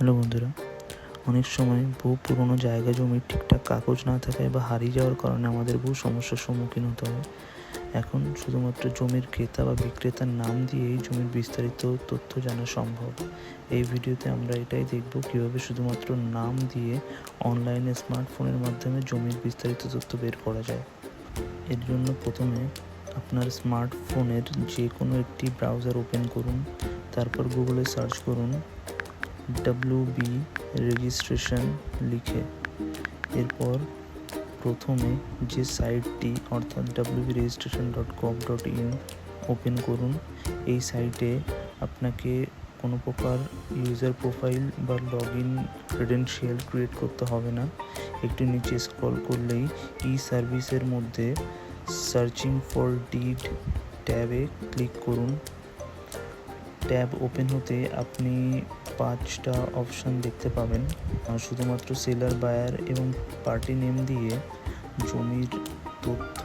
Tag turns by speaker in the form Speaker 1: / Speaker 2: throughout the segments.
Speaker 1: Hello বন্ধুরা, অনেক সময় বহু পুরনো জায়গা জমির ঠিকঠাক কাগজ না থাকায় বা হারিয়ে যাওয়ার কারণে আমাদের বহু সমস্যার সম্মুখীন হতে হয়। এখন শুধুমাত্র জমির ক্রেতা বা বিক্রেতার নাম দিয়েই জমির বিস্তারিত তথ্য জানা সম্ভব। এই ভিডিওতে আমরা এটাই দেখব কীভাবে শুধুমাত্র নাম দিয়ে অনলাইনে স্মার্টফোনের মাধ্যমে জমির বিস্তারিত তথ্য বের করা যায়। এর জন্য প্রথমে আপনার স্মার্টফোনের যে কোনো একটি ব্রাউজার ওপেন করুন, তারপর গুগলে সার্চ করুন ডাব্লিউ বি রেজিস্ট্রেশন লিখে এরপর প্রথমে যে সাইটটি অর্থাৎ W B registration dot gov dot in open করুন। এই সাইটে আপনাকে কোনো প্রকার ইউজার প্রোফাইল বা লগ ইন ক্রেডেনশিয়াল ক্রিয়েট করতে হবে না। একটু নিচে স্ক্রল করলেই ই সার্ভিসের মধ্যে সার্চিং ফর ডিড ট্যাবে ক্লিক করুন। ট্যাব ওপেন হতে আপনি পাঁচটা অপশন দেখতে পাবেন। শুধুমাত্র সেলার বায়ার এবং পার্টি নেম দিয়ে জমির তথ্য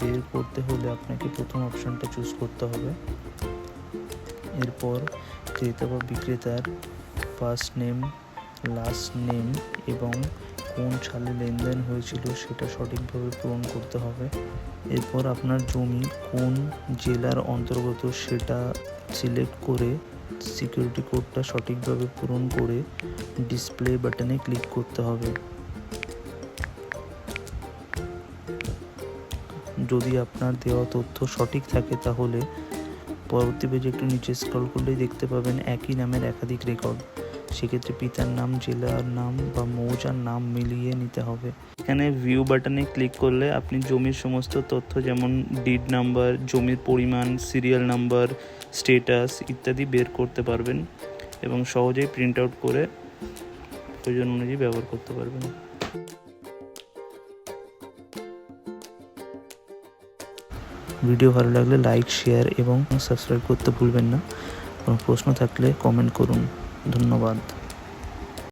Speaker 1: বের করতে হলে আপনাকে প্রথম অপশনটা চুজ করতে হবে। এরপর ক্রেতা বা বিক্রেতার ফার্স্ট নেম লাস্ট নেম এবং কোন সালে লেনদেন হয়েছিল সেটা সঠিকভাবে পূরণ করতে হবে। এরপর আপনার জমি কোন জেলার অন্তর্গত সেটা সিলেক্ট করে সিকিউরিটি কোডটা সঠিকভাবে পূরণ করে ডিসপ্লে বাটনে ক্লিক করতে হবে। যদি আপনার দেওয়া তথ্য সঠিক থাকে তাহলে পরবর্তী পেজে একটু নিচে স্ক্রল করলেই দেখতে পাবেন একই নামের একাধিক রেকর্ড সেক্ষেত্রে পিতার নাম, জেলার নাম বা মৌজার নাম মিলিয়ে নিতে হবে। এখানে ভিউ বাটনে ক্লিক করলে আপনি জমির সমস্ত তথ্য যেমন ডিড নাম্বার জমির পরিমাণ সিরিয়াল নাম্বার স্টেটাস ইত্যাদি বের করতে পারবেন এবং সহজেই প্রিন্ট আউট করে প্রয়োজন অনুযায়ী ব্যবহার করতে পারবেন। ভিডিও ভালো লাগলে লাইক শেয়ার এবং সাবস্ক্রাইব করতে ভুলবেন না। কোনো প্রশ্ন থাকলে কমেন্ট করুন। ধন্যবাদ।